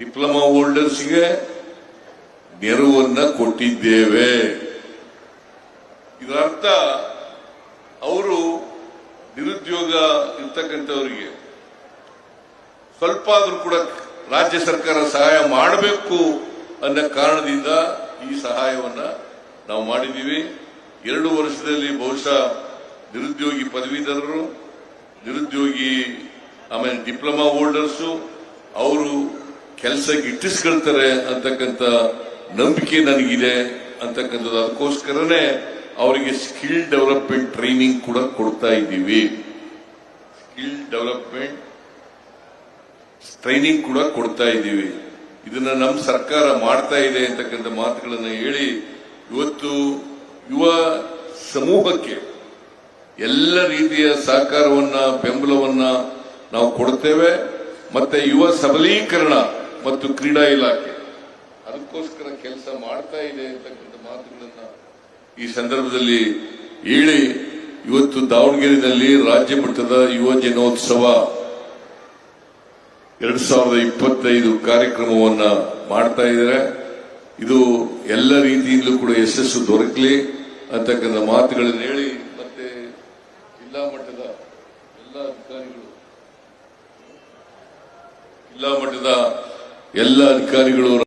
Diploma ಹೋಲ್ಡರ್ಸ್ಗೆ ನೆರವನ್ನ ಕೊಟ್ಟಿದ್ದೇವೆ. ಇದರರ್ಥ, ಅವರು ನಿರುದ್ಯೋಗ ಇರ್ತಕ್ಕಂಥವರಿಗೆ ಸ್ವಲ್ಪ ಆದರೂ ಕೂಡ ರಾಜ್ಯ ಸರ್ಕಾರ ಸಹಾಯ ಮಾಡಬೇಕು ಅನ್ನೋ ಕಾರಣದಿಂದ ಈ ಸಹಾಯವನ್ನ ನಾವು ಮಾಡಿದ್ದೀವಿ. ಎರಡು ವರ್ಷದಲ್ಲಿ ಬಹುಶಃ ನಿರುದ್ಯೋಗಿ ಪದವೀಧರರು, ನಿರುದ್ಯೋಗಿ, ಆಮೇಲೆ ಡಿಪ್ಲೊಮಾ ಹೋಲ್ಡರ್ಸು, ಅವರು ಕೆಲಸಕ್ಕೆ ಇಟ್ಟಿಸ್ಕೊಳ್ತಾರೆ ಅಂತಕ್ಕಂಥ ನಂಬಿಕೆ ನನಗಿದೆ ಅಂತಕ್ಕಂಥದ್ದು. ಅದಕ್ಕೋಸ್ಕರನೇ ಅವರಿಗೆ ಸ್ಕಿಲ್ ಡೆವಲಪ್ಮೆಂಟ್ ಟ್ರೈನಿಂಗ್ ಕೂಡ ಕೊಡ್ತಾ ಇದ್ದೀವಿ. ಸ್ಕಿಲ್ ಡೆವಲಪ್ಮೆಂಟ್ ಟ್ರೈನಿಂಗ್ ಕೂಡ ಕೊಡ್ತಾ ಇದ್ದೀವಿ. ಇದನ್ನ ನಮ್ಮ ಸರ್ಕಾರ ಮಾಡ್ತಾ ಇದೆ ಅಂತಕ್ಕಂಥ ಮಾತುಗಳನ್ನು ಹೇಳಿ ಇವತ್ತು ಯುವ ಸಮೂಹಕ್ಕೆ ಎಲ್ಲ ರೀತಿಯ ಸಹಕಾರವನ್ನ, ಬೆಂಬಲವನ್ನ ನಾವು ಕೊಡ್ತೇವೆ. ಮತ್ತೆ ಯುವ ಸಬಲೀಕರಣ ಮತ್ತು ಕ್ರೀಡಾ ಇಲಾಖೆ ಅದಕ್ಕೋಸ್ಕರ ಕೆಲಸ ಮಾಡ್ತಾ ಇದೆ ಅಂತಕ್ಕಂಥ ಮಾತುಗಳನ್ನ ಈ ಸಂದರ್ಭದಲ್ಲಿ ಹೇಳಿ ಇವತ್ತು ದಾವಣಗೆರೆಯಲ್ಲಿ ರಾಜ್ಯ ಮಟ್ಟದ ಯುವ ಜನೋತ್ಸವ ಎರಡ್ ಸಾವಿರದ ಇಪ್ಪತ್ತೈದು ಕಾರ್ಯಕ್ರಮವನ್ನ ಮಾಡ್ತಾ ಇದ್ದಾರೆ. ಇದು ಎಲ್ಲ ರೀತಿಯಿಂದಲೂ ಕೂಡ ಯಶಸ್ಸು ದೊರಕಲಿ ಅಂತಕ್ಕಂಥ ಮಾತುಗಳನ್ನು ಹೇಳಿ ಮತ್ತೆ ಜಿಲ್ಲಾ ಮಟ್ಟದ ಎಲ್ಲ ಅಧಿಕಾರಿಗಳು, ಜಿಲ್ಲಾ ಮಟ್ಟದ ಎಲ್ಲ ಅಧಿಕಾರಿಗಳು